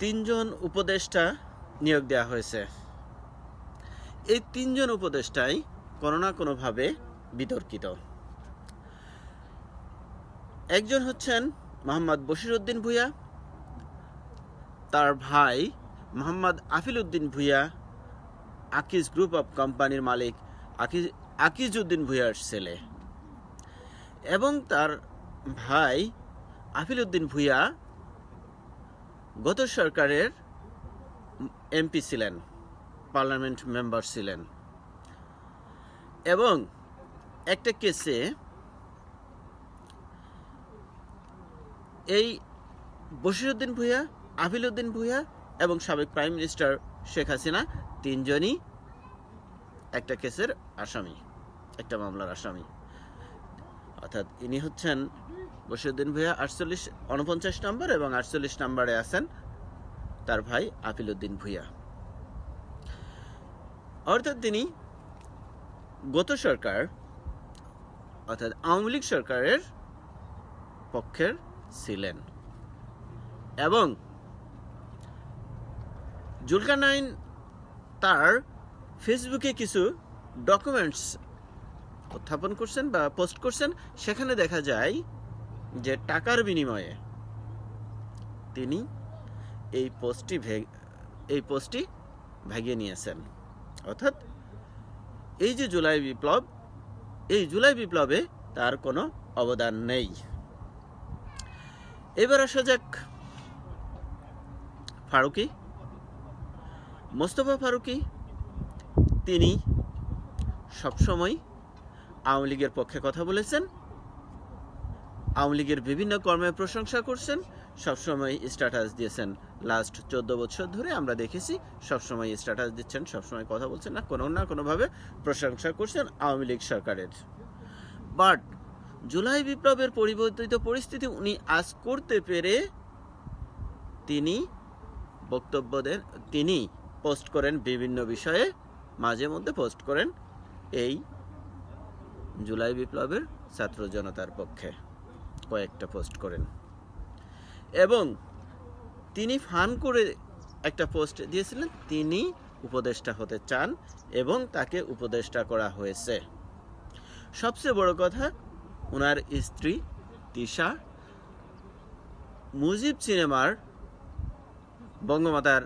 তিনজন উপদেষ্টা নিয়োগ দেওয়া হয়েছে। এই তিনজন উপদেষ্টাই কোনো না কোনোভাবে বিতর্কিত। একজন হচ্ছেন মোহাম্মদ বশির উদ্দিন ভূঁইয়া, তার ভাই মোহাম্মদ আফিল উদ্দিন ভূঁইয়া, আকিজ গ্রুপ অফ কোম্পানির মালিক আকিজ আকিজ উদ্দিন ভূঁইয়ার ছেলে। এবং তার ভাই আফিল উদ্দিন ভূঁইয়া গত সরকারের এমপি ছিলেন, পার্লামেন্ট মেম্বার ছিলেন। এবং একটা কেসে এই বশিরউদ্দিন ভূঁইয়া আফিল উদ্দিন ভূঁইয়া এবং সাবেক প্রাইম মিনিস্টার শেখ হাসিনা তিনজনই একটা কেসের আসামি, একটা মামলার আসামি। অর্থাৎ ইনি হচ্ছেন বসিরুদ্দিন ভূঁইয়া আটচল্লিশ উনপঞ্চাশ নম্বর এবং আটচল্লিশ নম্বরে আছেন তার ভাই আপিল উদ্দিন ভূঁইয়া। অর্থাৎ তিনি গত সরকার, অর্থাৎ আওয়ামী লীগ সরকারের পক্ষের ছিলেন এবং জুলকানাইন তার ফেসবুকে কিছু ডকুমেন্টস উত্থাপন করছেন বা পোস্ট করছেন, সেখানে দেখা যায় যে টাকার বিনিময়ে তিনি এই পোস্টটি এই পোস্টটি ভাগিয়ে নিয়েছেন। অর্থাৎ এই যে জুলাই বিপ্লব, এই জুলাই বিপ্লবে তার কোনো অবদান নেই। এবার আসা যাক ফারুকি। মোস্তফা ফারুকি, তিনি সবসময় আওয়ামী লীগের পক্ষে কথা বলেছেন। আওয়ামী লীগের বিভিন্ন কর্মের প্রশংসা করছেন। সবসময় স্ট্যাটাস দিয়েছেন। লাস্ট চোদ্দ বছর ধরে আমরা দেখেছি, সবসময় স্ট্যাটাস দিচ্ছেন, সবসময় কথা বলছেন না, কোনো না কোনোভাবে প্রশংসা করছেন আওয়ামী লীগ সরকারের। বাট জুলাই বিপ্লবের পরিবর্তিত পরিস্থিতি উনি আজ করতে পেরে তিনি বক্তব্য দেন, তিনি পোস্ট করেন বিভিন্ন বিষয়ে, মাঝে মধ্যে পোস্ট করেন এই জুলাই বিপ্লবের ছাত্র জনতার পক্ষে কয়েকটা পোস্ট করেন। এবং তিনি ফান করে একটা পোস্ট দিয়েছিলেন, তিনি উপদেষ্টা হতে চান এবং তাকে উপদেষ্টা করা হয়েছে। সবচেয়ে বড় কথা ওনার স্ত্রী তিশা মুজিব সিনেমার বঙ্গমাতার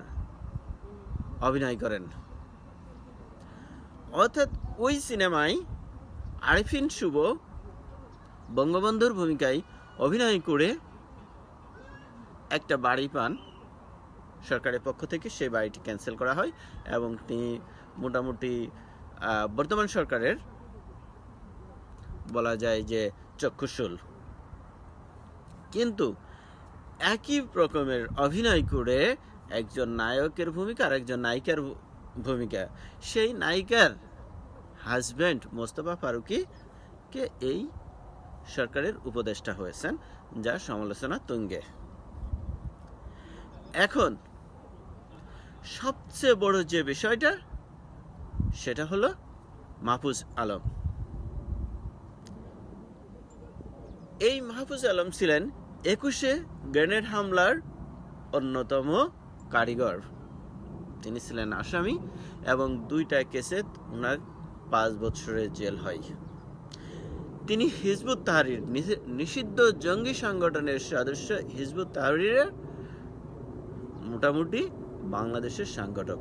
অভিনয় করেন। অর্থাৎ ওই সিনেমায় আরিফিন শুভ বঙ্গবন্ধুর ভূমিকায় অভিনয় করে একটা বাড়ি পান। সরকারের পক্ষ থেকে সেই বাড়িটি ক্যান্সেল করা হয় এবং তিনি মোটামুটি বর্তমান সরকারের বলা যায় যে চক্ষুশুল। কিন্তু একই রকমের অভিনয় করে একজন নায়কের ভূমিকা আর একজন নায়িকার ভূমিকা। সেই নায়িকার হাজব্যান্ড মোস্তফা ফারুকি কে এই সরকারের উপদেষ্টা হয়েছেন, যা সমালোচনা তুঙ্গে। এখন, সবচেয়ে বড় যে বিষয়টা, সেটা হলো মাহফুজ আলম। এই মাহফুজ আলম ছিলেন একুশে গ্রেনেড হামলার অন্যতম কারিগর। তিনি ছিলেন আসামি এবং দুইটা কেসে ওনার পাঁচ বছরের জেল হয়। তিনি হিজবুত তাহারির নিষি- নিষিদ্ধ জঙ্গি সংগঠনের সদস্য। হিজবুত তাহারিরের মোটামুটি বাংলাদেশের সংগঠক।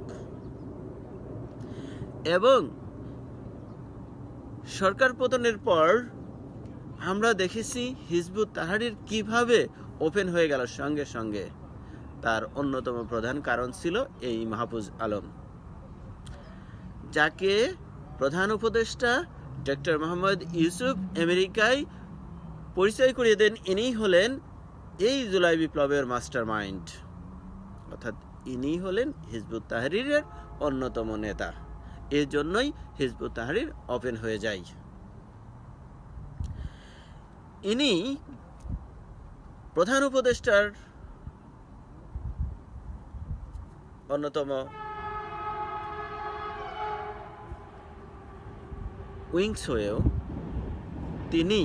এবং সরকার পতনের পর আমরা দেখেছি হিজবুত তাহারির কীভাবে ওপেন হয়ে গেল সঙ্গে সঙ্গে। তার অন্যতম প্রধান কারণ ছিল এই মাহফুজ আলম, যাকে প্রধান উপদেষ্টা ডক্টর মোহাম্মদ ইউসুফ আমেরিকায় পরিচয় করিয়ে দেন। ইনি হলেন এই জুলাই বিপ্লবের মাস্টার মাইন্ড অর্থাৎ ইনি হলেন হিজবুত তাহরিরের অন্যতম নেতা। এর জন্যই হিজবুত তাহরির ওপেন হয়ে যায়। ইনি প্রধান উপদেষ্টার অন্যতম উইংস হয়েও তিনি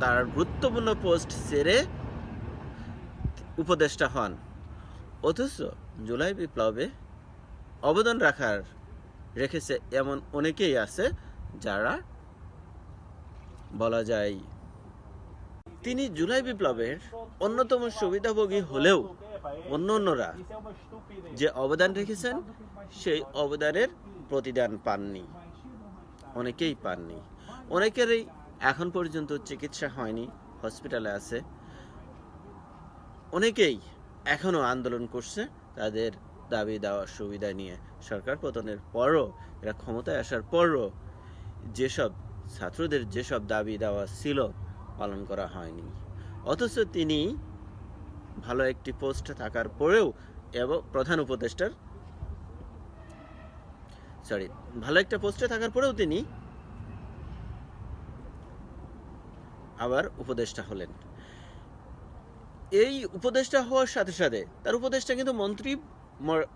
তার গুরুত্বপূর্ণ পোস্ট ছেড়ে উপদেষ্টা হন। অথচ জুলাই বিপ্লবে অবদান রাখার রেখেছে এমন অনেকেই আছে যারা বলা যায় তিনি জুলাই বিপ্লবের অন্যতম সুবিধাভোগী হলেও অন্য অন্যরা যে অবদান রেখেছেন, সেই অবদানের প্রতিদান পাননি। অনেকেই পাননি। অনেকেরই এখন পর্যন্ত চিকিৎসা হয়নি, হসপিটালে আছে। অনেকেই এখনও আন্দোলন করছে, তাদের দাবি দেওয়ার সুবিধা নিয়ে। সরকার পতনের পরও, এরা ক্ষমতায় আসার পরও যেসব ছাত্রদের যেসব দাবি দেওয়া ছিল, পালন করা হয়নি। অথচ তিনি ভালো একটি পোস্টে থাকার পরেও এবং, প্রধান উপদেষ্টার সরি ভালো একটা পোস্টে থাকার পরেও তিনি আবার উপদেষ্টা হলেন। এই উপদেষ্টা হওয়ার সাথে সাথে তার উপদেষ্টা কিন্তু মন্ত্রী মর-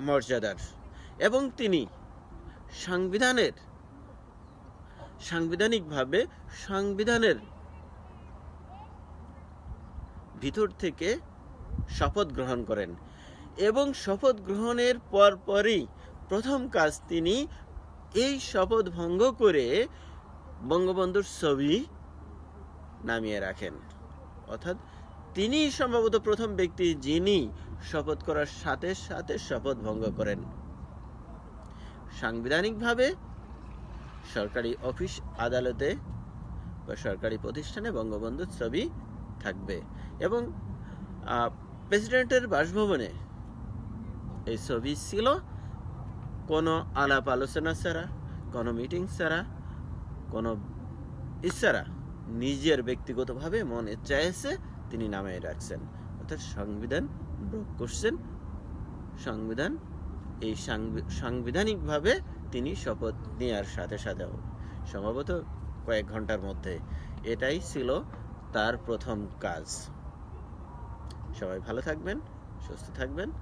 মর্যাদার এবং তিনি সংবিধানের, সাংবিধানিকভাবে সংবিধানের ভিতর থেকে শপথ গ্রহণ করেন এবং শপথ গ্রহণের পরপরই প্রথম কাজ তিনি এই শপথ ভঙ্গ করে বঙ্গবন্ধুর ছবি নামিয়ে রাখেন। অর্থাৎ তিনি সম্ভবত প্রথম ব্যক্তি যিনি শপথ করার সাথে সাথে শপথ ভঙ্গ করেন। সাংবিধানিকভাবে সরকারি অফিস আদালতে বা সরকারি প্রতিষ্ঠানে বঙ্গবন্ধুর ছবি থাকবে এবং প্রেসিডেন্টের বাসভবনে এই ছবি ছিল। কোনো আলাপ আলোচনা ছাড়া, কোনো মিটিং ছাড়া, কোনো ইচ্ছারা নিজের ব্যক্তিগতভাবে মনে চাইছে তিনি নামে রাখছেন। অর্থাৎ সংবিধান ব্রোক করছেন। সংবিধান, এই সাংবি- সাংবিধানিকভাবে তিনি শপথ নেওয়ার সাথে সাথে সম্ভবত কয়েক ঘণ্টার মধ্যে এটাই ছিল তার প্রথম কাজ। সবাই ভালো থাকবেন, সুস্থ থাকবেন।